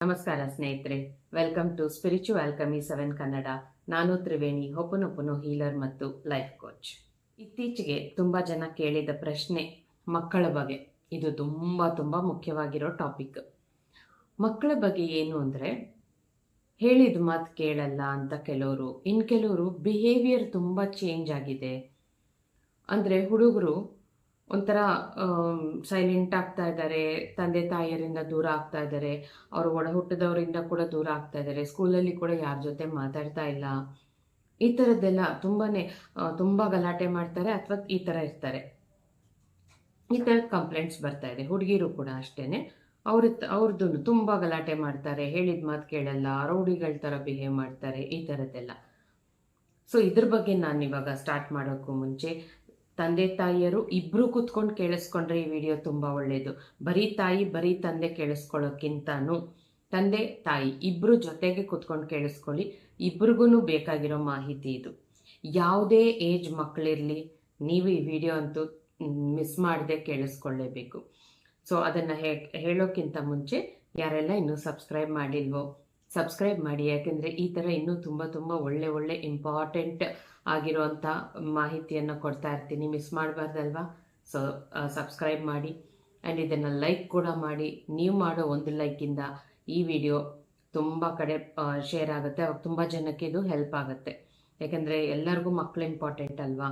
ನಮಸ್ಕಾರ ಸ್ನೇಹಿತರೆ welcome to spiritual ಕಮಿ ಸೆವೆನ್ ಕನ್ನಡ ನಾನು ತ್ರಿವೇಣಿ ಹೊಪ್ಪನೊಪ್ಪನು ಹೀಲರ್ ಮತ್ತು ಲೈಫ್ ಕೋಚ್ ಇತ್ತೀಚೆಗೆ ತುಂಬ ಜನ ಕೇಳಿದ ಪ್ರಶ್ನೆ ಮಕ್ಕಳ ಬಗ್ಗೆ. ಇದು ತುಂಬ ತುಂಬ ಮುಖ್ಯವಾಗಿರೋ ಟಾಪಿಕ್ ಮಕ್ಕಳ ಬಗ್ಗೆ ಏನು ಅಂದರೆ, ಹೇಳಿದ ಮಾತು ಕೇಳಲ್ಲ ಅಂತ ಕೆಲವರು. ಇನ್ನು ಕೆಲವರು ಬಿಹೇವಿಯರ್ ತುಂಬ ಚೇಂಜ್ ಆಗಿದೆ. ಅಂದರೆ ಹುಡುಗರು ಒಂಥರ ಸೈಲೆಂಟ್ ಆಗ್ತಾ ಇದ್ದಾರೆ. ತಂದೆ ತಾಯಿಯರಿಂದ ದೂರ ಆಗ್ತಾ ಇದ್ದಾರೆ. ಅವ್ರ ಒಡ ಹುಟ್ಟಿದವರಿಂದ ಕೂಡ ದೂರ ಆಗ್ತಾ ಇದ್ದಾರೆ. ಸ್ಕೂಲಲ್ಲಿ ಕೂಡ ಯಾರ ಜೊತೆ ಮಾತಾಡ್ತಾ ಇಲ್ಲ. ಈ ಥರದ್ದೆಲ್ಲ ತುಂಬಾ ತುಂಬ ಗಲಾಟೆ ಮಾಡ್ತಾರೆ ಅಥವಾ ಈ ಥರ ಇರ್ತಾರೆ. ಈ ಥರದ ಕಂಪ್ಲೇಂಟ್ಸ್ ಬರ್ತಾ ಇದೆ. ಹುಡುಗಿರು ಕೂಡ ಅಷ್ಟೇ ಅವ್ರ ಅವ್ರದ್ದು ತುಂಬ ಗಲಾಟೆ ಮಾಡ್ತಾರೆ. ಹೇಳಿದ ಮಾತು ಕೇಳಲ್ಲ. ರೌಡಿಗಳ ಥರ ಬಿಹೇವ್ ಮಾಡ್ತಾರೆ. ಈ ಥರದ್ದೆಲ್ಲ ಸೊ ಇದ್ರ ಬಗ್ಗೆ ನಾನು ಇವಾಗ ಸ್ಟಾರ್ಟ್ ಮಾಡೋಕ್ಕೂ ಮುಂಚೆ ತಂದೆ ತಾಯಿಯರು ಇಬ್ರು ಕೂತ್ಕೊಂಡು ಕೇಳಿಸ್ಕೊಂಡ್ರೆ ಈ ವಿಡಿಯೋ ತುಂಬ ಒಳ್ಳೆಯದು ಬರೀ ತಾಯಿ, ಬರೀ ತಂದೆ ಕೇಳಿಸ್ಕೊಳ್ಳೋಕ್ಕಿಂತನೂ ತಂದೆ, ತಾಯಿ ಇಬ್ಬರು ಜೊತೆಗೆ ಕೂತ್ಕೊಂಡು ಕೇಳಿಸ್ಕೊಳ್ಳಿ ಇಬ್ರಿಗೂ ಬೇಕಾಗಿರೋ ಮಾಹಿತಿ ಇದು. ಯಾವುದೇ ಏಜ್ ಮಕ್ಕಳಿರಲಿ ನೀವು ಈ ವಿಡಿಯೋ ಅಂತೂ ಮಿಸ್ ಮಾಡದೆ ಕೇಳಿಸ್ಕೊಳ್ಳೇಬೇಕು. ಸೊ ಅದನ್ನು ಹೇಳೋಕ್ಕಿಂತ ಮುಂಚೆ ಯಾರೆಲ್ಲ ಇನ್ನೂ ಸಬ್ಸ್ಕ್ರೈಬ್ ಮಾಡಿಲ್ವೋ ಸಬ್ಸ್ಕ್ರೈಬ್ ಮಾಡಿ. ಯಾಕೆಂದರೆ ಈ ಥರ ಇನ್ನೂ ತುಂಬ ತುಂಬ ಒಳ್ಳೆ ಒಳ್ಳೆ ಇಂಪಾರ್ಟೆಂಟ್ ಆಗಿರುವಂಥ ಮಾಹಿತಿಯನ್ನು ಕೊಡ್ತಾ ಇರ್ತೀನಿ. ಮಿಸ್ ಮಾಡಬಾರ್ದಲ್ವಾ? ಸೊ ಸಬ್ಸ್ಕ್ರೈಬ್ ಮಾಡಿ. ಆ್ಯಂಡ್ ಇದನ್ನು ಲೈಕ್ ಕೂಡ ಮಾಡಿ. ನೀವು ಮಾಡೋ ಒಂದು ಲೈಕಿಂದ ಈ ವಿಡಿಯೋ ತುಂಬ ಕಡೆ ಶೇರ್ ಆಗುತ್ತೆ. ಅವಾಗ ತುಂಬ ಜನಕ್ಕೆ ಇದು ಹೆಲ್ಪ್ ಆಗುತ್ತೆ. ಯಾಕೆಂದರೆ ಎಲ್ಲರಿಗೂ ಮಕ್ಕಳು ಇಂಪಾರ್ಟೆಂಟ್ ಅಲ್ವಾ?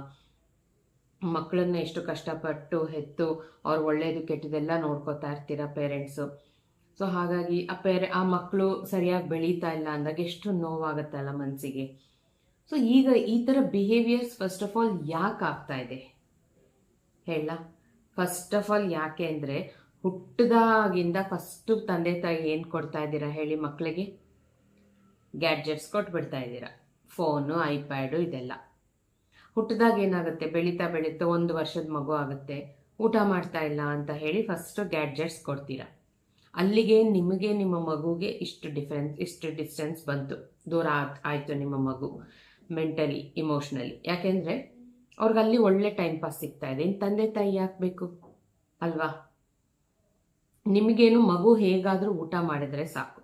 ಮಕ್ಕಳನ್ನ ಎಷ್ಟು ಕಷ್ಟಪಟ್ಟು ಹೆತ್ತು ಅವ್ರು ಒಳ್ಳೆಯದು ಕೆಟ್ಟದೆಲ್ಲ ನೋಡ್ಕೋತಾ ಇರ್ತೀರ ಪೇರೆಂಟ್ಸು ಸೊ ಹಾಗಾಗಿ ಆ ಪೇರೆ, ಆ ಮಕ್ಕಳು ಸರಿಯಾಗಿ ಬೆಳೀತಾ ಇಲ್ಲ ಅಂದಾಗ ಎಷ್ಟು ನೋವಾಗುತ್ತಲ್ಲ ಮನಸ್ಸಿಗೆ ಸೊ ಈಗ ಈ ಥರ ಬಿಹೇವಿಯರ್ಸ್ ಫಸ್ಟ್ ಆಫ್ ಆಲ್ ಯಾಕೆ ಆಗ್ತಾ ಇದೆ? ಹೇಳ. ಫಸ್ಟ್ ಆಫ್ ಆಲ್ ಯಾಕೆ ಅಂದರೆ ಹುಟ್ಟಿದಾಗಿಂದ ಫಸ್ಟು ತಂದೆ ತಾಯಿ ಏನು ಕೊಡ್ತಾ ಇದ್ದೀರಾ ಹೇಳಿ ಮಕ್ಕಳಿಗೆ ಗ್ಯಾಡ್ಜೆಟ್ಸ್ ಕೊಟ್ಬಿಡ್ತಾ ಇದ್ದೀರಾ. ಫೋನು ಐಪ್ಯಾಡು ಇದೆಲ್ಲ. ಹುಟ್ಟಿದಾಗ ಏನಾಗುತ್ತೆ? ಬೆಳೀತಾ ಬೆಳೀತಾ ಒಂದು ವರ್ಷದ ಮಗು ಆಗುತ್ತೆ. ಊಟ ಮಾಡ್ತಾ ಇಲ್ಲ ಅಂತ ಹೇಳಿ ಫಸ್ಟು ಗ್ಯಾಡ್ಜೆಟ್ಸ್ ಕೊಡ್ತೀರಾ? ಅಲ್ಲಿಗೆ ನಿಮಗೆ ನಿಮ್ಮ ಮಗುಗೆ ಇಷ್ಟು ಡಿಫ್ರೆನ್ಸ್ ಇಷ್ಟು ಡಿಸ್ಟೆನ್ಸ್ ಬಂತು. ದೂರ ಆಯಿತು ನಿಮ್ಮ ಮಗು ಮೆಂಟಲಿ ಇಮೋಷ್ನಲಿ ಯಾಕೆಂದರೆ ಅವ್ರಿಗೆ ಅಲ್ಲಿ ಒಳ್ಳೆ ಟೈಮ್ ಪಾಸ್ ಸಿಗ್ತಾ ಇದೆ. ಇನ್ನು ತಂದೆ ತಾಯಿ ಯಾಕೆ ಬೇಕು? ಅಲ್ವಾ? ನಿಮಗೇನು ಮಗು ಹೇಗಾದರೂ ಊಟ ಮಾಡಿದರೆ ಸಾಕು.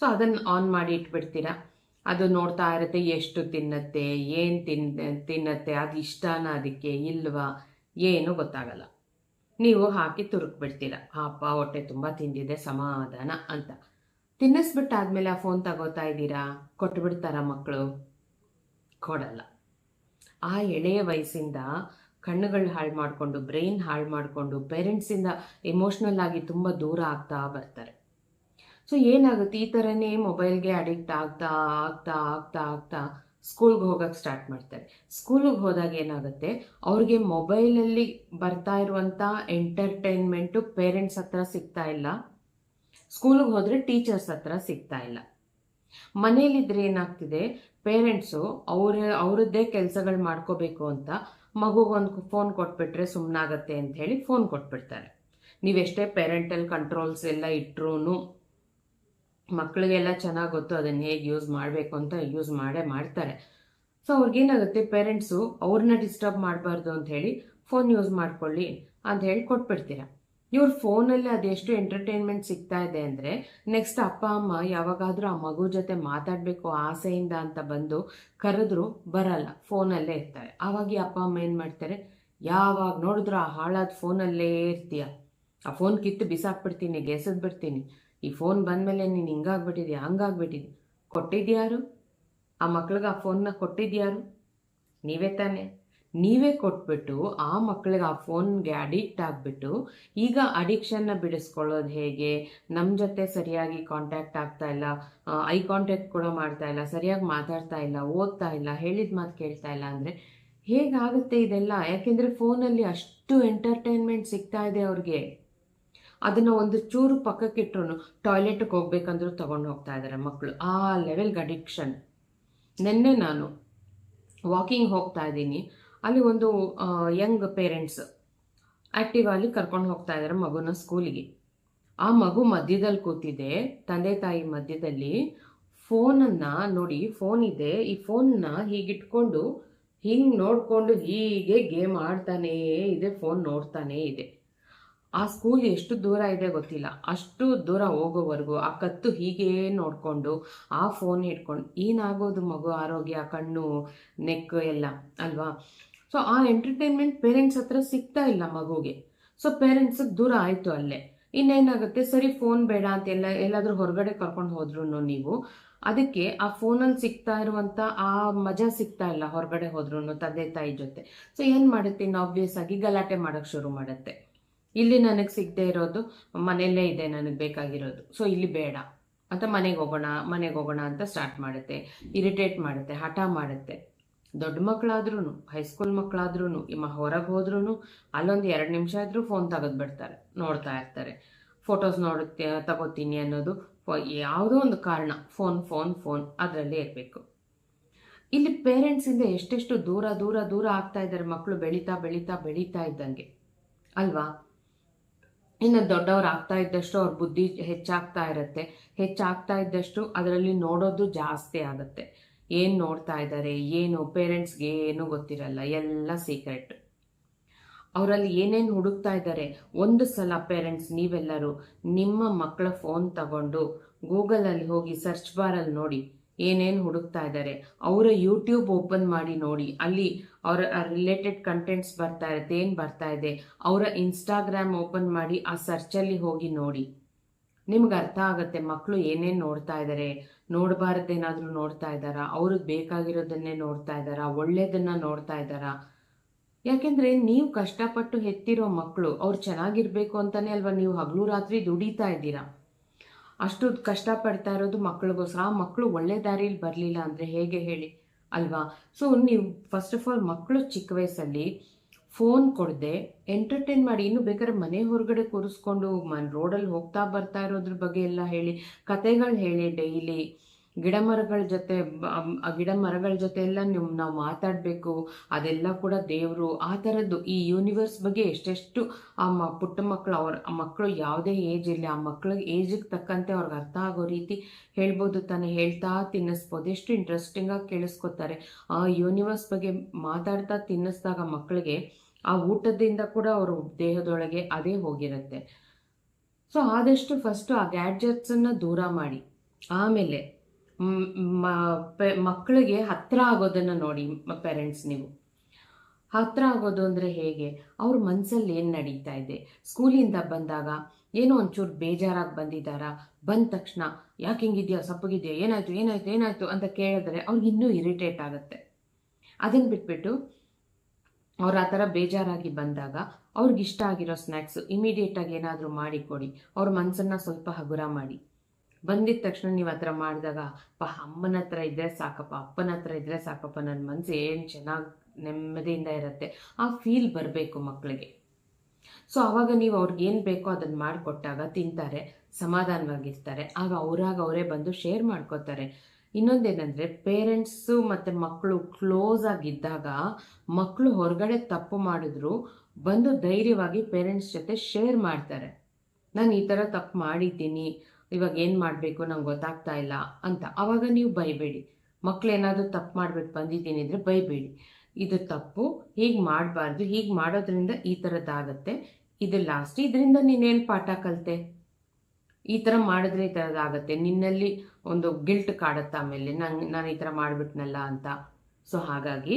ಸೊ ಅದನ್ನು ಆನ್ ಮಾಡಿ ಇಟ್ಬಿಡ್ತೀರಾ? ಅದು ನೋಡ್ತಾ ಇರುತ್ತೆ, ಎಷ್ಟು ತಿನ್ನತ್ತೆ? ಏನು ತಿನ್ ತಿನ್ನತ್ತೆ? ಅದು ಇಷ್ಟನ ಅದಕ್ಕೆ? ಇಲ್ವಾ? ಏನು ಗೊತ್ತಾಗಲ್ಲ. ನೀವು ಹಾಕಿ ತುರುಕ್ಬಿಡ್ತೀರ. ಅಪ್ಪ ಹೊಟ್ಟೆ ತುಂಬ ತಿಂದಿದೆ, ಸಮಾಧಾನ ಅಂತ. ತಿನ್ನಿಸ್ಬಿಟ್ಟಾದ್ಮೇಲೆ ಆ ಫೋನ್ ತಗೋತಾ ಇದ್ದೀರಾ? ಕೊಟ್ಬಿಡ್ತಾರ ಮಕ್ಕಳು ಕೊಡಲ್ಲ. ಆ ಎಳೆಯ ವಯಸ್ಸಿಂದ ಕಣ್ಣುಗಳು ಹಾಳು ಮಾಡಿಕೊಂಡು ಬ್ರೈನ್ ಹಾಳು ಮಾಡಿಕೊಂಡು ಪೇರೆಂಟ್ಸಿಂದ ಎಮೋಷ್ನಲ್ ಆಗಿ ತುಂಬ ದೂರ ಆಗ್ತಾ ಬರ್ತಾರೆ. ಸೊ ಏನಾಗುತ್ತೆ? ಈ ಥರನೇ ಮೊಬೈಲ್ಗೆ ಅಡಿಕ್ಟ್ ಆಗ್ತಾ ಆಗ್ತಾ ಆಗ್ತಾ ಆಗ್ತಾ ಸ್ಕೂಲ್ಗೆ ಹೋಗೋಕ್ಕೆ ಸ್ಟಾರ್ಟ್ ಮಾಡ್ತಾರೆ. ಸ್ಕೂಲಿಗೆ ಹೋದಾಗ ಏನಾಗುತ್ತೆ? ಅವ್ರಿಗೆ ಮೊಬೈಲಲ್ಲಿ ಬರ್ತಾ ಇರುವಂಥ ಎಂಟರ್ಟೈನ್ಮೆಂಟು ಪೇರೆಂಟ್ಸ್ ಹತ್ರ ಸಿಗ್ತಾ ಇಲ್ಲ. ಸ್ಕೂಲಿಗೆ ಹೋದರೆ ಟೀಚರ್ಸ್ ಹತ್ರ ಸಿಗ್ತಾ ಇಲ್ಲ. ಮನೇಲಿದ್ರೆ ಏನಾಗ್ತಿದೆ? ಪೇರೆಂಟ್ಸು ಅವ್ರ, ಅವರದ್ದೇ ಕೆಲಸಗಳು ಮಾಡ್ಕೋಬೇಕು ಅಂತ ಮಗುಗೊಂದು ಫೋನ್ ಕೊಟ್ಬಿಟ್ರೆ ಸುಮ್ಮನಾಗತ್ತೆ ಅಂತ ಹೇಳಿ ಫೋನ್ ಕೊಟ್ಬಿಡ್ತಾರೆ. ನೀವೆಷ್ಟೇ ಪೇರೆಂಟಲ್ ಕಂಟ್ರೋಲ್ಸ್ ಎಲ್ಲ ಇಟ್ಟರೂ ಮಕ್ಕಳಿಗೆಲ್ಲ ಚೆನ್ನಾಗಿ ಗೊತ್ತು ಅದನ್ನು ಹೇಗೆ ಯೂಸ್ ಮಾಡಬೇಕು ಅಂತ ಯೂಸ್ ಮಾಡೇ ಮಾಡ್ತಾರೆ. ಸೊ ಅವ್ರಿಗೇನಾಗುತ್ತೆ ಪೇರೆಂಟ್ಸು ಅವ್ರನ್ನ ಡಿಸ್ಟರ್ಬ್ ಮಾಡಬಾರ್ದು ಅಂತ ಹೇಳಿ ಫೋನ್ ಯೂಸ್ ಮಾಡ್ಕೊಳ್ಳಿ ಅಂತ ಹೇಳಿ ಕೊಟ್ಬಿಡ್ತೀರ. ಇವ್ರ ಫೋನಲ್ಲಿ ಅದೆಷ್ಟು ಎಂಟರ್ಟೈನ್ಮೆಂಟ್ ಸಿಗ್ತಾ ಇದೆ ಅಂದರೆ ನೆಕ್ಸ್ಟ್ ಅಪ್ಪ, ಅಮ್ಮ ಯಾವಾಗಾದರೂ ಆ ಮಗು ಜೊತೆ ಮಾತಾಡಬೇಕು ಆಸೆಯಿಂದ ಅಂತ ಬಂದು ಕರೆದ್ರು ಬರಲ್ಲ ಫೋನಲ್ಲೇ ಇರ್ತಾರೆ. ಆವಾಗ ಅಪ್ಪ, ಅಮ್ಮ ಏನು ಮಾಡ್ತಾರೆ? ಯಾವಾಗ ನೋಡಿದ್ರು ಆ ಹಾಳಾದ ಫೋನಲ್ಲೇ ಇರ್ತೀಯ. ಆ ಫೋನ್ ಕಿತ್ತು ಬಿಸಾಕ್ಬಿಡ್ತೀನಿ ಗೆಸದ್ ಬಿಡ್ತೀನಿ ಈ ಫೋನ್ ಬಂದಮೇಲೆ ನೀನು ಹಿಂಗಾಗ್ಬಿಟ್ಟಿದ್ಯಾ? ಹಂಗಾಗ್ಬಿಟ್ಟಿದ್ಯ? ಕೊಟ್ಟಿದ್ಯಾರು? ಆ ಮಕ್ಳಿಗೆ ಆ ಫೋನ್ನ ಕೊಟ್ಟಿದ್ಯಾರು? ನೀವೇ ತಾನೆ. ನೀವೇ ಕೊಟ್ಬಿಟ್ಟು ಆ ಮಕ್ಳಿಗೆ ಆ ಫೋನ್ಗೆ ಅಡಿಕ್ಟ್ ಆಗಿಬಿಟ್ಟು ಈಗ ಅಡಿಕ್ಷನ್ನ ಬಿಡಿಸ್ಕೊಳ್ಳೋದು ಹೇಗೆ? ನಮ್ಮ ಜೊತೆ ಸರಿಯಾಗಿ ಕಾಂಟ್ಯಾಕ್ಟ್ ಆಗ್ತಾ ಇಲ್ಲ. ಐ ಕಾಂಟ್ಯಾಕ್ಟ್ ಕೂಡ ಮಾಡ್ತಾ ಇಲ್ಲ. ಸರಿಯಾಗಿ ಮಾತಾಡ್ತಾ ಇಲ್ಲ. ಓದ್ತಾ ಇಲ್ಲ. ಹೇಳಿದ ಮಾತು ಕೇಳ್ತಾ ಇಲ್ಲ ಅಂದರೆ ಹೇಗಾಗುತ್ತೆ ಇದೆಲ್ಲ? ಯಾಕೆಂದರೆ ಫೋನಲ್ಲಿ ಅಷ್ಟು ಎಂಟರ್ಟೈನ್ಮೆಂಟ್ ಸಿಗ್ತಾ ಇದೆ ಅವ್ರಿಗೆ. ಅದನ್ನು ಒಂದು ಚೂರು ಪಕ್ಕಕ್ಕಿಟ್ರು ಟಾಯ್ಲೆಟ್ಗೆ ಹೋಗ್ಬೇಕಂದ್ರೂ ತೊಗೊಂಡು ಹೋಗ್ತಾ ಇದ್ದಾರೆ ಮಕ್ಕಳು ಆ ಲೆವೆಲ್ಗೆ ಅಡಿಕ್ಷನ್ ನಿನ್ನೆ ನಾನು ವಾಕಿಂಗ್ ಹೋಗ್ತಾ ಇದ್ದೀನಿ. ಅಲ್ಲಿ ಒಂದು ಯಂಗ್ ಪೇರೆಂಟ್ಸ್ ಆ್ಯಕ್ಟಿವ್ ಆಗಿ ಕರ್ಕೊಂಡು ಹೋಗ್ತಾ ಇದ್ದಾರೆ ಮಗುನ ಸ್ಕೂಲಿಗೆ ಆ ಮಗು ಮಧ್ಯದಲ್ಲಿ ಕೂತಿದೆ, ತಂದೆ ತಾಯಿ ಮಧ್ಯದಲ್ಲಿ. ಫೋನನ್ನು ನೋಡಿ ಫೋನ್ ಇದೆ. ಈ ಫೋನ್ನ ಹೀಗಿಟ್ಕೊಂಡು, ಹಿಂಗೆ ನೋಡಿಕೊಂಡು ಹೀಗೆ ಗೇಮ್ ಆಡ್ತಾನೇ ಇದೆ ಫೋನ್ ನೋಡ್ತಾನೇ ಇದೆ. ಆ ಸ್ಕೂಲ್ ಎಷ್ಟು ದೂರ ಇದೆ ಗೊತ್ತಿಲ್ಲ. ಅಷ್ಟು ದೂರ ಹೋಗೋವರೆಗೂ ಆ ಕತ್ತು ಹೀಗೇ ನೋಡಿಕೊಂಡು, ಆ ಫೋನ್ ಹಿಡ್ಕೊಂಡು ಏನಾಗೋದು ಮಗು ಆರೋಗ್ಯ, ಕಣ್ಣು ನೆಕ್ ಎಲ್ಲ, ಅಲ್ವಾ? ಸೊ ಆ ಎಂಟರ್ಟೈನ್ಮೆಂಟ್ ಪೇರೆಂಟ್ಸ್ ಹತ್ರ ಸಿಗ್ತಾ ಇಲ್ಲ ಮಗುಗೆ. ಸೊ ಪೇರೆಂಟ್ಸಿಗೆ ದೂರ ಆಯಿತು ಅಲ್ಲೇ. ಇನ್ನೇನಾಗುತ್ತೆ? ಸರಿ ಫೋನ್ ಬೇಡ ಅಂತ ಎಲ್ಲ, ಎಲ್ಲಾದರೂ ಹೊರಗಡೆ ಕರ್ಕೊಂಡು ಹೋದ್ರೂ ನೀವು. ಅದಕ್ಕೆ ಆ ಫೋನಲ್ಲಿ ಸಿಗ್ತಾ ಇರುವಂಥ ಆ ಮಜಾ ಸಿಗ್ತಾ ಇಲ್ಲ ಹೊರಗಡೆ ಹೋದ್ರೂ ತಂದೆ ತಾಯಿ ಜೊತೆ. ಸೊ ಏನು ಮಾಡುತ್ತೆ? ಇನ್ನು ಆಬ್ವಿಯಸ್ ಆಗಿ ಗಲಾಟೆ ಮಾಡೋಕ್ಕೆ ಶುರು ಮಾಡುತ್ತೆ. ಇಲ್ಲಿ ನನಗೆ ಸಿಗದೆ ಇರೋದು, ಮನೆಯಲ್ಲೇ ಇದೆ, ನನಗೆ ಬೇಕಾಗಿರೋದು. ಸೊ ಇಲ್ಲಿ ಬೇಡ. ಅಂತ ಮನೆಗೆ ಹೋಗೋಣ ಮನೆಗೆ ಹೋಗೋಣ ಅಂತ ಸ್ಟಾರ್ಟ್ ಮಾಡುತ್ತೆ. ಇರಿಟೇಟ್ ಮಾಡುತ್ತೆ, ಹಠ ಮಾಡುತ್ತೆ. ದೊಡ್ಡ ಮಕ್ಕಳಾದ್ರೂ ಹೈಸ್ಕೂಲ್ ಮಕ್ಕಳಾದ್ರೂ ಇಮ್ಮ ಹೊರಗೆ ಹೋದ್ರೂ ಅಲ್ಲೊಂದು ಎರಡು ನಿಮಿಷ ಆದರೂ ಫೋನ್ ತೆಗೆದು ಬಿಡ್ತಾರೆ, ನೋಡ್ತಾ ಇರ್ತಾರೆ. ಫೋಟೋಸ್ ನೋಡುತ್ತೆ, ತಗೋತೀನಿ ಅನ್ನೋದು ಯಾವುದೋ ಒಂದು ಕಾರಣ ಫೋನ್ ಫೋನ್ ಫೋನ್ ಅದರಲ್ಲೇ ಇರಬೇಕು. ಇಲ್ಲಿ ಪೇರೆಂಟ್ಸಿಂದ ಎಷ್ಟೆಷ್ಟು ದೂರ ದೂರ ದೂರ ಆಗ್ತಾ ಇದ್ದಾರೆ ಮಕ್ಕಳು ಬೆಳೀತಾ ಬೆಳೀತಾ ಬೆಳೀತಾ ಇದ್ದಂಗೆ. ಅಲ್ವಾ? ಇನ್ನು ದೊಡ್ಡವ್ರು ಆಗ್ತಾ ಇದ್ದಷ್ಟು ಅವ್ರ ಬುದ್ಧಿ ಹೆಚ್ಚಾಗ್ತಾ ಇರುತ್ತೆ. ಹೆಚ್ಚಾಗ್ತಾ ಇದ್ದಷ್ಟು ಅದರಲ್ಲಿ ನೋಡೋದು ಜಾಸ್ತಿ ಆಗುತ್ತೆ. ಏನು ನೋಡ್ತಾ ಇದ್ದಾರೆ ಏನು, ಪೇರೆಂಟ್ಸ್ಗೆ ಏನೂ ಗೊತ್ತಿರಲ್ಲ, ಎಲ್ಲ ಸೀಕ್ರೆಟ್. ಅವರಲ್ಲಿ ಏನೇನು ಹುಡುಕ್ತಾ ಇದ್ದಾರೆ ಒಂದು ಸಲ ಪೇರೆಂಟ್ಸ್ ನೀವೆಲ್ಲರೂ ನಿಮ್ಮ ಮಕ್ಕಳ ಫೋನ್ ತಗೊಂಡು ಗೂಗಲಲ್ಲಿ ಹೋಗಿ ಸರ್ಚ್ ಬಾರಲ್ಲಿ ನೋಡಿ ಏನೇನು ಹುಡುಕ್ತಾ ಇದ್ದಾರೆ ಅವರ ಯೂಟ್ಯೂಬ್ ಓಪನ್ ಮಾಡಿ ನೋಡಿ, ಅಲ್ಲಿ ಅವರ ರಿಲೇಟೆಡ್ ಕಂಟೆಂಟ್ಸ್ ಬರ್ತಾ ಇರುತ್ತೆ, ಏನು ಬರ್ತಾ ಇದೆ, ಅವರ ಇನ್ಸ್ಟಾಗ್ರಾಮ್ ಓಪನ್ ಮಾಡಿ ಆ ಸರ್ಚಲ್ಲಿ ಹೋಗಿ ನೋಡಿ. ನಿಮ್ಗೆ ಅರ್ಥ ಆಗುತ್ತೆ ಮಕ್ಕಳು ಏನೇನು ನೋಡ್ತಾ ಇದ್ದಾರೆ ನೋಡಬಾರ್ದೇನಾದರೂ ನೋಡ್ತಾ ಇದ್ದಾರಾ ಅವ್ರಿಗೆ ಬೇಕಾಗಿರೋದನ್ನೇ ನೋಡ್ತಾ ಇದ್ದಾರಾ ಒಳ್ಳೆಯದನ್ನು ನೋಡ್ತಾ ಇದ್ದಾರಾ ಯಾಕೆಂದ್ರೆ ನೀವು ಕಷ್ಟಪಟ್ಟು ಹೆತ್ತಿರೋ ಮಕ್ಕಳು ಅವ್ರು ಚೆನ್ನಾಗಿರಬೇಕು ಅಂತಾನೆ ಅಲ್ವಾ, ನೀವು ಹಗಲು ರಾತ್ರಿ ದುಡಿತಾ ಇದ್ದೀರಾ? ಅಷ್ಟು ಕಷ್ಟಪಡ್ತಾ ಇರೋದು ಮಕ್ಕಳಿಗೋಸ್ಕರ ಆ ಮಕ್ಕಳು ಒಳ್ಳೆ ದಾರಿಲಿ ಬರಲಿಲ್ಲ ಅಂದರೆ ಹೇಗೆ ಹೇಳಿ? ಅಲ್ವಾ? ಸೊ ನೀವು ಫಸ್ಟ್ ಆಫ್ ಆಲ್ ಮಕ್ಕಳು ಚಿಕ್ಕ ವಯಸ್ಸಲ್ಲಿ ಫೋನ್ ಕೊಡದೆ ಎಂಟರ್ಟೈನ್ ಮಾಡಿ, ಇನ್ನು ಬೇಕಾದ್ರೆ ಮನೆ ಹೊರಗಡೆ ಕೂರಿಸ್ಕೊಂಡು ಮನ್ ರೋಡಲ್ಲಿ ಹೋಗ್ತಾ ಬರ್ತಾ ಇರೋದ್ರ ಬಗ್ಗೆ ಎಲ್ಲ ಹೇಳಿ ಕತೆಗಳು ಹೇಳಿ ಡೈಲಿ ಗಿಡ ಮರಗಳ ಜೊತೆ ಆ ಗಿಡ ಮರಗಳ ಜೊತೆ ಎಲ್ಲ ನೀವು ನಾವು ಮಾತಾಡಬೇಕು. ಅದೆಲ್ಲ ಕೂಡ ದೇವರು, ಆ ಥರದ್ದು ಈ ಯೂನಿವರ್ಸ್ ಬಗ್ಗೆ ಎಷ್ಟೆಷ್ಟು, ಆ ಮ, ಪುಟ್ಟ ಮಕ್ಕಳು ಅವ್ರ ಮಕ್ಕಳು ಯಾವುದೇ ಏಜ್ ಇರಲಿ, ಆ ಮಕ್ಳಿಗೆ ಏಜಿಗೆ ತಕ್ಕಂತೆ ಅವ್ರಿಗೆ ಅರ್ಥ ಆಗೋ ರೀತಿ ಹೇಳ್ಬೋದು ತಾನೆ, ಹೇಳ್ತಾ ತಿನ್ನಿಸ್ಬೋದು. ಎಷ್ಟು ಇಂಟ್ರೆಸ್ಟಿಂಗಾಗಿ ಕೇಳಿಸ್ಕೊತಾರೆ. ಆ ಯೂನಿವರ್ಸ್ ಬಗ್ಗೆ ಮಾತಾಡ್ತಾ ತಿನ್ನಿಸ್ದಾಗ ಮಕ್ಕಳಿಗೆ ಆ ಊಟದಿಂದ ಕೂಡ ಅವ್ರ ದೇಹದೊಳಗೆ ಅದೇ ಹೋಗಿರುತ್ತೆ. ಸೊ ಆದಷ್ಟು ಫಸ್ಟು ಆ ಗ್ಯಾಡ್ಜೆಟ್ಸನ್ನು ದೂರ ಮಾಡಿ. ಆಮೇಲೆ ಮಕ್ಕಳಿಗೆ ಹತ್ರ ಆಗೋದನ್ನ ನೋಡಿ ಪೇರೆಂಟ್ಸ್ ನೀವು. ಹತ್ರ ಆಗೋದು ಅಂದರೆ ಹೇಗೆ? ಅವ್ರ ಮನಸ್ಸಲ್ಲಿ ಏನು ನಡೀತಾ ಇದೆ? ಸ್ಕೂಲಿಂದ ಬಂದಾಗ ಏನೋ ಒಂಚೂರು ಬೇಜಾರಾಗಿ ಬಂದಿದ್ದಾರಾ? ಬಂದ ತಕ್ಷಣ, ಯಾಕೆ ಹಿಂಗಿದ್ಯಾ? ಸಪ್ಪಗಿದ್ಯಾ? ಏನಾಯ್ತು? ಏನಾಯ್ತು? ಏನಾಯ್ತು? ಅಂತ ಕೇಳಿದ್ರೆ ಅವ್ರಿಗೆ ಇನ್ನೂ ಇರಿಟೇಟ್ ಆಗುತ್ತೆ. ಅದನ್ನು ಬಿಟ್ಬಿಟ್ಟು ಅವ್ರು ಆ ಥರ ಬೇಜಾರಾಗಿ ಬಂದಾಗ ಅವ್ರಿಗಿಷ್ಟ ಆಗಿರೋ ಸ್ನ್ಯಾಕ್ಸು ಇಮಿಡಿಯೇಟಾಗಿ ಏನಾದರೂ ಮಾಡಿಕೊಡಿ. ಅವ್ರ ಮನಸ್ಸನ್ನು ಸ್ವಲ್ಪ ಹಗುರ ಮಾಡಿ. ಬಂದಿದ ತಕ್ಷಣ ನೀವು ಹತ್ರ ಮಾಡಿದಾಗ, ಅಪ್ಪ, ಅಮ್ಮನ ಹತ್ರ ಇದ್ದರೆ ಸಾಕಪ್ಪ, ಅಪ್ಪನ ಹತ್ರ ಇದ್ದರೆ ಸಾಕಪ್ಪ. ನನ್ನ ಮನಸ್ಸು ಏನು ಚೆನ್ನಾಗಿ ನೆಮ್ಮದಿಯಿಂದ ಇರುತ್ತೆ, ಆ ಫೀಲ್ ಬರಬೇಕು ಮಕ್ಕಳಿಗೆ ಸೊ ಆವಾಗ ನೀವು ಅವ್ರಿಗೆ ಏನು ಬೇಕೋ ಅದನ್ನು ಮಾಡಿಕೊಟ್ಟಾಗ ತಿಂತಾರೆ, ಸಮಾಧಾನವಾಗಿರ್ತಾರೆ. ಆಗ ಅವರಾಗ ಅವರೇ ಬಂದು ಶೇರ್ ಮಾಡ್ಕೋತಾರೆ. ಇನ್ನೊಂದೇನೆಂದರೆ ಪೇರೆಂಟ್ಸು ಮತ್ತು ಮಕ್ಕಳು ಕ್ಲೋಸ್ ಆಗಿದ್ದಾಗ ಮಕ್ಕಳು ಹೊರಗಡೆ ತಪ್ಪು ಮಾಡಿದ್ರು, ಬಂದು ಧೈರ್ಯವಾಗಿ ಪೇರೆಂಟ್ಸ್ ಜೊತೆ ಶೇರ್ ಮಾಡ್ತಾರೆ. ನಾನು ಈ ಥರ ತಪ್ಪು ಮಾಡಿದ್ದೀನಿ ಇವಾಗ ಏನು ಮಾಡಬೇಕು ನಂಗೆ ಗೊತ್ತಾಗ್ತಾ ಇಲ್ಲ ಅಂತ. ಆವಾಗ ನೀವು ಬೈಬೇಡಿ. ಮಕ್ಕಳೇನಾದರೂ ತಪ್ಪು ಮಾಡ್ಬಿಟ್ಟು ಬಂದಿದ್ದೀನಿ ಅಂದರೆ ಬೈಬೇಡಿ. ಇದು ತಪ್ಪು, ಹೀಗೆ ಮಾಡಬಾರ್ದು, ಹೀಗೆ ಮಾಡೋದ್ರಿಂದ ಈ ಥರದ್ದಾಗತ್ತೆ ಇದು ಲಾಸ್ಟ್ ಇದರಿಂದ ನೀನೇನು ಪಾಠ ಕಲಿತೆ? ಈ ಥರ ಮಾಡಿದ್ರೆ ಈ ಥರದ್ದಾಗತ್ತೆ ನಿನ್ನಲ್ಲಿ ಒಂದು ಗಿಲ್ಟ್ ಕಾಡತ್ತೆ ಆಮೇಲೆ. ನಂಗೆ ನಾನು ಈ ಥರ ಮಾಡಿಬಿಟ್ನಲ್ಲ ಅಂತ. ಸೊ ಹಾಗಾಗಿ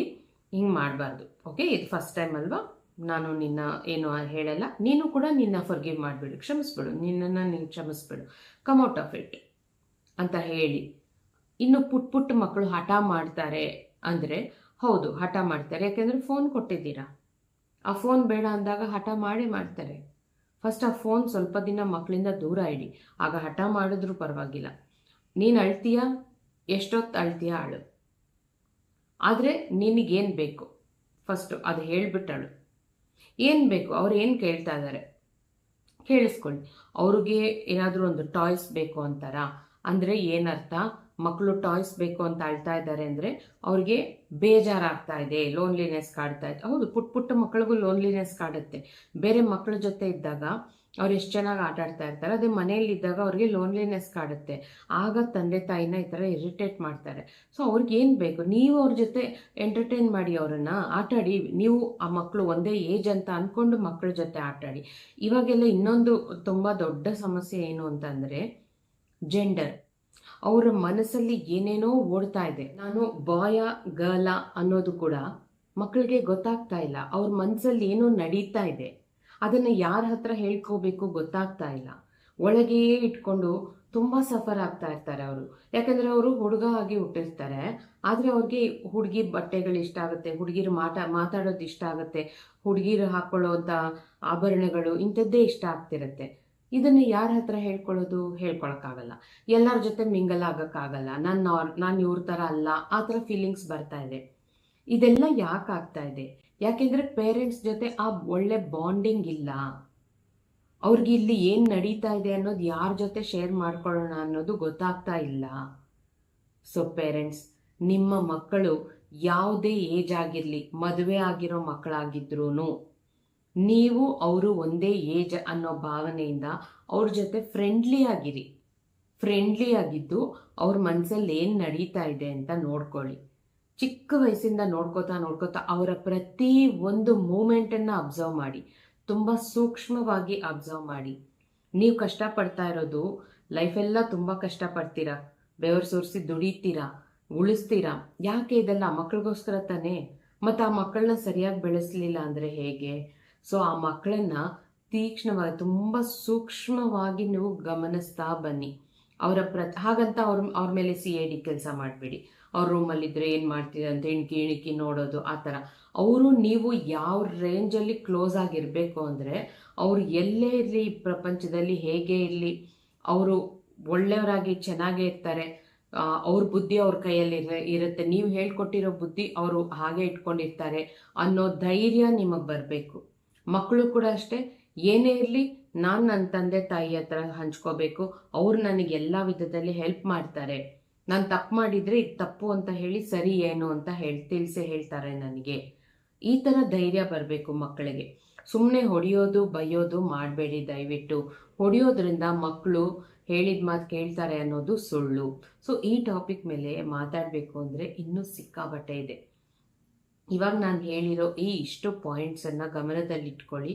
ಹಿಂಗೆ ಮಾಡಬಾರ್ದು. ಓಕೆ ಇದು ಫಸ್ಟ್ ಟೈಮ್ ಅಲ್ವಾ? ನಾನು ನಿನ್ನ ಏನು ಹೇಳಲ್ಲ, ನೀನು ಕೂಡ ನಿನ್ನ ಫರ್ಗಿವ್ ಮಾಡಿಬಿಡು, ಕ್ಷಮಿಸ್ಬಿಡು, ನಿನ್ನನ್ನು ನೀನು ಕ್ಷಮಿಸ್ಬಿಡು. ಕಮ್ ಔಟ್ ಆಫ್ ಇಟ್ ಅಂತ ಹೇಳಿ. ಇನ್ನು ಪುಟ್ ಪುಟ್ಟ ಮಕ್ಕಳು ಹಠ ಮಾಡ್ತಾರೆ ಅಂದರೆ, ಹೌದು, ಹಠ ಮಾಡ್ತಾರೆ. ಯಾಕೆಂದರೆ ಫೋನ್ ಕೊಟ್ಟಿದ್ದೀರಾ? ಆ ಫೋನ್ ಬೇಡ ಅಂದಾಗ ಹಠ ಮಾಡಿ ಮಾಡ್ತಾರೆ. ಫಸ್ಟ್ ಆ ಫೋನ್ ಸ್ವಲ್ಪ ದಿನ ಮಕ್ಕಳಿಂದ ದೂರ ಇಡಿ. ಆಗ ಹಠ ಮಾಡಿದ್ರೂ ಪರವಾಗಿಲ್ಲ. ನೀನು ಅಳ್ತೀಯ? ಎಷ್ಟೊತ್ತು ಅಳ್ತೀಯ ಅಳು? ಆದರೆ ನಿನಗೇನು ಬೇಕು? ಫಸ್ಟು ಅದು ಹೇಳಿಬಿಟ್ಟಳು. ಏನು ಬೇಕು? ಅವ್ರು ಏನು ಕೇಳ್ತಾ ಇದ್ದಾರೆ ಕೇಳಿಸ್ಕೊಳ್ಳಿ. ಅವ್ರಿಗೆ ಏನಾದರೂ ಒಂದು ಟಾಯ್ಸ್ ಬೇಕು ಅಂತಾರ? ಅಂದರೆ ಏನರ್ಥ ಮಕ್ಕಳು ಟಾಯ್ಸ್ ಬೇಕು ಅಂತ ಅಳ್ತಾ ಇದ್ದಾರೆ ಅಂದರೆ ಅವ್ರಿಗೆ ಬೇಜಾರಾಗ್ತಾ ಇದೆ, ಲೋನ್ಲಿನೆಸ್ ಕಾಡ್ತಾ ಇದೆ. ಹೌದು ಪುಟ್ಟ ಪುಟ್ಟ ಮಕ್ಕಳಿಗೂ ಲೋನ್ಲಿನೆಸ್ ಕಾಡುತ್ತೆ. ಬೇರೆ ಮಕ್ಕಳ ಜೊತೆ ಇದ್ದಾಗ ಅವ್ರು ಎಷ್ಟು ಚೆನ್ನಾಗಿ ಆಟ ಆಡ್ತಾ ಇರ್ತಾರೆ. ಅದೇ ಮನೆಯಲ್ಲಿ ಇದ್ದಾಗ ಅವ್ರಿಗೆ ಲೋನ್ಲಿನೆಸ್ ಕಾಡುತ್ತೆ. ಆಗ ತಂದೆ ತಾಯಿನ ಈ ಥರ ಇರಿಟೇಟ್ ಮಾಡ್ತಾರೆ. ಸೊ ಅವ್ರಿಗೆ ಏನು ಬೇಕು? ನೀವು ಅವ್ರ ಜೊತೆ ಎಂಟರ್ಟೈನ್ ಮಾಡಿ ಅವರನ್ನು, ಆಟಾಡಿ. ನೀವು ಆ ಮಕ್ಕಳು ಒಂದೇ ಏಜ್ ಅಂತ ಅಂದ್ಕೊಂಡು ಮಕ್ಕಳ ಜೊತೆ ಆಟಾಡಿ. ಇವಾಗೆಲ್ಲ ಇನ್ನೊಂದು ತುಂಬ ದೊಡ್ಡ ಸಮಸ್ಯೆ ಏನು ಅಂತಂದರೆ ಜೆಂಡರ್ ಅವರ ಮನಸ್ಸಲ್ಲಿ ಏನೇನೋ ಓಡ್ತಾ ಇದೆ. ನಾನು ಬಾಯ ಗರ್ಲ ಅನ್ನೋದು ಕೂಡ ಮಕ್ಕಳಿಗೆ ಗೊತ್ತಾಗ್ತಾ ಇಲ್ಲ. ಅವ್ರ ಮನಸ್ಸಲ್ಲಿ ಏನೋ ನಡೀತಾ ಇದೆ. ಅದನ್ನು ಯಾರ ಹತ್ರ ಹೇಳ್ಕೋಬೇಕು ಗೊತ್ತಾಗ್ತಾ ಇಲ್ಲ. ಒಳಗೆಯೇ ಇಟ್ಕೊಂಡು ತುಂಬ ಸಫರ್ ಆಗ್ತಾ ಇರ್ತಾರೆ ಅವರು. ಯಾಕಂದರೆ ಅವರು ಹುಡುಗ ಆಗಿ ಹುಟ್ಟಿರ್ತಾರೆ. ಆದರೆ ಅವ್ರಿಗೆ ಹುಡುಗಿ ಬಟ್ಟೆಗಳು ಇಷ್ಟ ಆಗುತ್ತೆ, ಹುಡುಗಿರು ಮಾತಾ ಮಾತಾಡೋದು ಇಷ್ಟ ಆಗುತ್ತೆ, ಹುಡುಗಿರು ಅಂತ ಆಭರಣಗಳು ಇಂಥದ್ದೇ ಇಷ್ಟ ಆಗ್ತಿರುತ್ತೆ. ಇದನ್ನು ಯಾರ ಹತ್ರ ಹೇಳ್ಕೊಳ್ಳೋದು? ಹೇಳ್ಕೊಳಕ್ಕಾಗಲ್ಲ. ಎಲ್ಲರ ಜೊತೆ ಮಿಂಗಲ್ ಆಗೋಕ್ಕಾಗಲ್ಲ. ನಾನು ನಾನು ಇವ್ರ ಥರ ಅಲ್ಲ. ಆ ಥರ ಫೀಲಿಂಗ್ಸ್ ಬರ್ತಾ ಇದೆ. ಇದೆಲ್ಲ ಯಾಕೆ ಆಗ್ತಾ ಇದೆ? ಯಾಕೆಂದರೆ ಪೇರೆಂಟ್ಸ್ ಜೊತೆ ಆ ಒಳ್ಳೆ ಬಾಂಡಿಂಗ್ ಇಲ್ಲ. ಅವ್ರಿಗೆ ಇಲ್ಲಿ ಏನು ನಡೀತಾ ಇದೆ ಅನ್ನೋದು ಯಾರ ಜೊತೆ ಶೇರ್ ಮಾಡ್ಕೊಳ್ಳೋಣ ಅನ್ನೋದು ಗೊತ್ತಾಗ್ತಾ ಇಲ್ಲ. ಸೊ ಪೇರೆಂಟ್ಸ್ ನಿಮ್ಮ ಮಕ್ಕಳು ಯಾವುದೇ ಏಜ್ ಆಗಿರಲಿ, ಮದುವೆ ಆಗಿರೋ ಮಕ್ಕಳಾಗಿದ್ರೂ ನೀವು ಅವರು ಒಂದೇ ಏಜ್ ಅನ್ನೋ ಭಾವನೆಯಿಂದ ಅವ್ರ ಜೊತೆ ಫ್ರೆಂಡ್ಲಿ ಆಗಿರಿ. ಫ್ರೆಂಡ್ಲಿ ಆಗಿದ್ದು ಅವ್ರ ಮನಸ್ಸಲ್ಲಿ ಏನು ನಡೀತಾ ಇದೆ ಅಂತ ನೋಡ್ಕೊಳ್ಳಿ. ಚಿಕ್ಕ ವಯಸ್ಸಿಂದ ನೋಡ್ಕೋತಾ ನೋಡ್ಕೋತಾ ಅವರ ಪ್ರತಿ ಒಂದು ಮೂಮೆಂಟನ್ನು ಅಬ್ಸರ್ವ್ ಮಾಡಿ, ತುಂಬ ಸೂಕ್ಷ್ಮವಾಗಿ ಅಬ್ಸರ್ವ್ ಮಾಡಿ. ನೀವು ಕಷ್ಟಪಡ್ತಾ ಇರೋದು ಲೈಫೆಲ್ಲ ತುಂಬ ಕಷ್ಟಪಡ್ತೀರಾ? ಬೆವರು ಸೋರಿಸಿ ದುಡಿತೀರಾ? ಉಳಿಸ್ತೀರಾ? ಯಾಕೆ ಇದೆಲ್ಲ ಮಕ್ಕಳಿಗೋಸ್ಕರ ತಾನೇ? ಮತ್ತು ಆ ಮಕ್ಕಳನ್ನ ಸರಿಯಾಗಿ ಬೆಳೆಸಲಿಲ್ಲ ಅಂದರೆ ಹೇಗೆ? ಸೊ ಆ ಮಕ್ಕಳನ್ನ ತೀಕ್ಷ್ಣವಾಗಿ, ತುಂಬ ಸೂಕ್ಷ್ಮವಾಗಿ ನೀವು ಗಮನಿಸ್ತಾ ಬನ್ನಿ. ಅವರ ಪ್ರ, ಹಾಗಂತ ಅವ್ರ ಅವ್ರ ಮೇಲೆ ಸಿ ಐ ಡಿ ಕೆಲಸ ಮಾಡಬೇಡಿ. ಅವ್ರ ರೂಮಲ್ಲಿದ್ದರೆ ಏನು ಮಾಡ್ತೀರ ಅಂತ ಇಣ್ಕಿ ಇಣಿಕಿ ನೋಡೋದು, ಆ ಥರ. ಅವರು ನೀವು ಯಾವ ರೇಂಜಲ್ಲಿ ಕ್ಲೋಸ್ ಆಗಿರಬೇಕು ಅಂದರೆ, ಅವರು ಎಲ್ಲೇ ಇರಲಿ ಪ್ರಪಂಚದಲ್ಲಿ ಹೇಗೆ ಇರಲಿ, ಅವರು ಒಳ್ಳೆಯವರಾಗಿ ಚೆನ್ನಾಗೇ ಇರ್ತಾರೆ ಅವ್ರ ಬುದ್ಧಿ ಅವ್ರ ಕೈಯಲ್ಲಿ ಇರುತ್ತೆ. ನೀವು ಹೇಳ್ಕೊಟ್ಟಿರೋ ಬುದ್ಧಿ ಅವರು ಹಾಗೆ ಇಟ್ಕೊಂಡಿರ್ತಾರೆ ಅನ್ನೋ ಧೈರ್ಯ ನಿಮಗೆ ಬರಬೇಕು. ಮಕ್ಕಳು ಕೂಡ ಅಷ್ಟೇ, ಏನೇ ಇರಲಿ ನಾನು ನನ್ನ ತಂದೆ ತಾಯಿ ಹತ್ರ ಹಂಚ್ಕೋಬೇಕು, ಅವ್ರು ನನಗೆ ಎಲ್ಲ ವಿಧದಲ್ಲಿ ಹೆಲ್ಪ್ ಮಾಡ್ತಾರೆ. ನಾನು ತಪ್ಪು ಮಾಡಿದರೆ ಇದು ತಪ್ಪು ಅಂತ ಹೇಳಿ ಸರಿ ಏನು ಅಂತ ಹೇಳಿ, ತಿಳಿಸಿ ಹೇಳ್ತಾರೆ ನನಗೆ. ಈ ಥರ ಧೈರ್ಯ ಬರಬೇಕು ಮಕ್ಕಳಿಗೆ. ಸುಮ್ಮನೆ ಹೊಡೆಯೋದು, ಬೈಯೋದು ಮಾಡಬೇಡಿ ದಯವಿಟ್ಟು. ಹೊಡೆಯೋದ್ರಿಂದ ಮಕ್ಕಳು ಹೇಳಿದ ಮಾತು ಕೇಳ್ತಾರೆ ಅನ್ನೋದು ಸುಳ್ಳು. ಸೊ ಈ ಟಾಪಿಕ್ ಮೇಲೆ ಮಾತಾಡಬೇಕು ಅಂದರೆ ಇನ್ನೂ ಸಿಕ್ಕಾಬಟ್ಟೆ ಇದೆ. ಇವಾಗ ನಾನು ಹೇಳಿರೋ ಈ ಇಷ್ಟು ಪಾಯಿಂಟ್ಸನ್ನು ಗಮನದಲ್ಲಿಟ್ಕೊಳ್ಳಿ.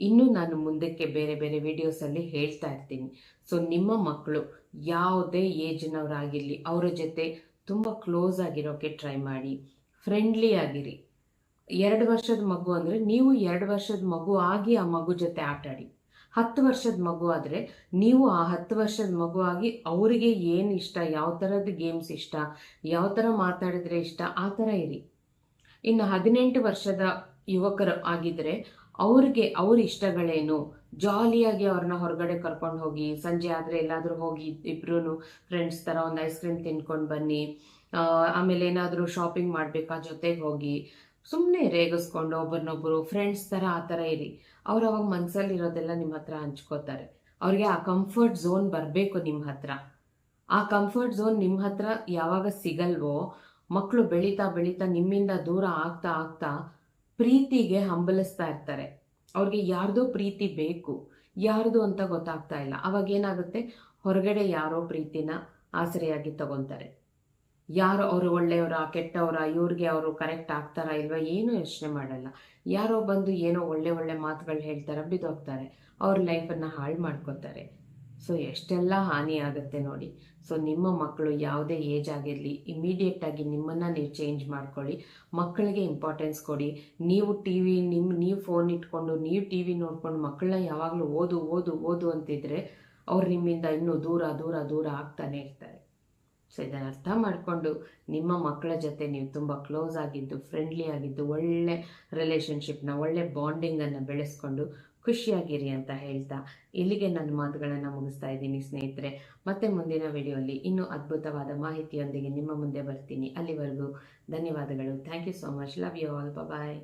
ಇನ್ನೂ ನಾನು ಮುಂದಕ್ಕೆ ಬೇರೆ ಬೇರೆ ವಿಡಿಯೋಸಲ್ಲಿ ಹೇಳ್ತಾ ಇರ್ತೀನಿ. ಸೊ ನಿಮ್ಮ ಮಕ್ಕಳು ಯಾವುದೇ ಏಜ್ನವರಾಗಿರಲಿ, ಅವರ ಜೊತೆ ತುಂಬ ಕ್ಲೋಸ್ ಆಗಿರೋಕ್ಕೆ ಟ್ರೈ ಮಾಡಿ ಫ್ರೆಂಡ್ಲಿ ಆಗಿರಿ. ಎರಡು ವರ್ಷದ ಮಗು ಅಂದರೆ ನೀವು ಎರಡು ವರ್ಷದ ಮಗು ಆಗಿ ಆ ಮಗು ಜೊತೆ ಆಟಾಡಿ. ಹತ್ತು ವರ್ಷದ ಮಗು ಆದರೆ ನೀವು ಆ ಹತ್ತು ವರ್ಷದ ಮಗು ಆಗಿ ಅವರಿಗೆ ಏನು ಇಷ್ಟ, ಯಾವ ಥರದ ಗೇಮ್ಸ್ ಇಷ್ಟ, ಯಾವ ಥರ ಮಾತಾಡಿದ್ರೆ ಇಷ್ಟ, ಆ ಥರ ಇರಿ. ಇನ್ನು ಹದಿನೆಂಟು ವರ್ಷದ ಯುವಕರು ಆಗಿದ್ದರೆ ಅವ್ರಿಗೆ ಅವ್ರ ಇಷ್ಟಗಳೇನು? ಜಾಲಿಯಾಗಿ ಅವ್ರನ್ನ ಹೊರಗಡೆ ಕರ್ಕೊಂಡು ಹೋಗಿ, ಸಂಜೆ ಆದರೆ ಎಲ್ಲಾದರೂ ಹೋಗಿ ಇಬ್ರು ಫ್ರೆಂಡ್ಸ್ ಥರ ಒಂದು ಐಸ್ ಕ್ರೀಮ್ ತಿನ್ಕೊಂಡು ಬನ್ನಿ. ಆಮೇಲೆ ಏನಾದರೂ ಶಾಪಿಂಗ್ ಮಾಡಬೇಕಾ ಜೊತೆಗೆ ಹೋಗಿ. ಸುಮ್ಮನೆ ರೇಗಿಸ್ಕೊಂಡು ಒಬ್ಬರನ್ನೊಬ್ಬರು ಫ್ರೆಂಡ್ಸ್ ಥರ ಆ ಥರ ಇರಿ. ಅವ್ರು ಅವಾಗ ಮನಸ್ಸಲ್ಲಿರೋದೆಲ್ಲ ನಿಮ್ಮ ಹತ್ರ ಹಂಚ್ಕೋತಾರೆ. ಅವ್ರಿಗೆ ಆ ಕಂಫರ್ಟ್ ಝೋನ್ ಬರಬೇಕು ನಿಮ್ಮ ಹತ್ರ. ಆ ಕಂಫರ್ಟ್ ಝೋನ್ ನಿಮ್ಮ ಹತ್ರ ಯಾವಾಗ ಸಿಗಲ್ವೋ ಮಕ್ಕಳು ಬೆಳೀತಾ ಬೆಳೀತಾ ನಿಮ್ಮಿಂದ ದೂರ ಆಗ್ತಾ ಆಗ್ತಾ ಪ್ರೀತಿಗೆ ಹಂಬಲಿಸ್ತಾ ಇರ್ತಾರೆ. ಅವ್ರಿಗೆ ಯಾರ್ದೋ ಪ್ರೀತಿ ಬೇಕು. ಯಾರ್ದು ಅಂತ ಗೊತ್ತಾಗ್ತಾ ಇಲ್ಲ. ಅವಾಗ ಏನಾಗುತ್ತೆ? ಹೊರಗಡೆ ಯಾರೋ ಪ್ರೀತಿನ ಆಸರೆಯಾಗಿ ತಗೊತಾರೆ ಯಾರು ಅವರು ಒಳ್ಳೆಯವರ, ಕೆಟ್ಟವರ, ಇವ್ರಿಗೆ ಅವರು ಕರೆಕ್ಟ್ ಆಗ್ತಾರಾ ಇಲ್ವಾ ಏನೂ ಯೋಚನೆ ಮಾಡಲ್ಲ. ಯಾರೋ ಬಂದು ಏನೋ ಒಳ್ಳೆ ಒಳ್ಳೆ ಮಾತುಗಳು ಹೇಳ್ತಾರೆ, ಬಿದ್ದೋಗ್ತಾರೆ. ಅವ್ರ ಲೈಫನ್ನು ಹಾಳು ಮಾಡ್ಕೋತಾರೆ. ಸೊ ಎಷ್ಟೆಲ್ಲ ಹಾನಿ ಆಗುತ್ತೆ ನೋಡಿ. ಸೊ ನಿಮ್ಮ ಮಕ್ಕಳು ಯಾವುದೇ ಏಜ್ ಆಗಿರಲಿ ಇಮಿಡಿಯೇಟಾಗಿ ನಿಮ್ಮನ್ನು ನೀವು ಚೇಂಜ್ ಮಾಡ್ಕೊಳ್ಳಿ. ಮಕ್ಕಳಿಗೆ ಇಂಪಾರ್ಟೆನ್ಸ್ ಕೊಡಿ. ನೀವು ಟಿ ವಿ ನಿಮ್ಮ ನೀವು ಫೋನ್ ಇಟ್ಕೊಂಡು, ನೀವು ಟಿ ವಿ ನೋಡ್ಕೊಂಡು ಮಕ್ಕಳನ್ನ ಯಾವಾಗಲೂ ಓದು ಓದು ಓದು ಅಂತಿದ್ರೆ ಅವ್ರು ನಿಮ್ಮಿಂದ ಇನ್ನೂ ದೂರ ದೂರ ದೂರ ಆಗ್ತಾನೆ ಇರ್ತಾರೆ. ಸೊ ಇದನ್ನು ಅರ್ಥ ಮಾಡಿಕೊಂಡು ನಿಮ್ಮ ಮಕ್ಕಳ ಜೊತೆ ನೀವು ತುಂಬ ಕ್ಲೋಸ್ ಆಗಿದ್ದು ಫ್ರೆಂಡ್ಲಿ ಆಗಿದ್ದು, ಒಳ್ಳೆ ರಿಲೇಷನ್ಶಿಪ್ನ ಒಳ್ಳೆ ಬಾಂಡಿಂಗನ್ನು ಬೆಳೆಸ್ಕೊಂಡು ಖುಷಿಯಾಗಿರಿ ಅಂತ ಹೇಳ್ತಾ ಇಲ್ಲಿಗೆ ನನ್ನ ಮಾತುಗಳನ್ನು ಮುಗಿಸ್ತಾ ಇದ್ದೀನಿ ಸ್ನೇಹಿತರೆ. ಮತ್ತೆ ಮುಂದಿನ ವಿಡಿಯೋಲಿ ಇನ್ನೂ ಅದ್ಭುತವಾದ ಮಾಹಿತಿಯೊಂದಿಗೆ ನಿಮ್ಮ ಮುಂದೆ ಬರ್ತೀನಿ. ಅಲ್ಲಿವರೆಗೂ ಧನ್ಯವಾದಗಳು. Thank you so much love you all bye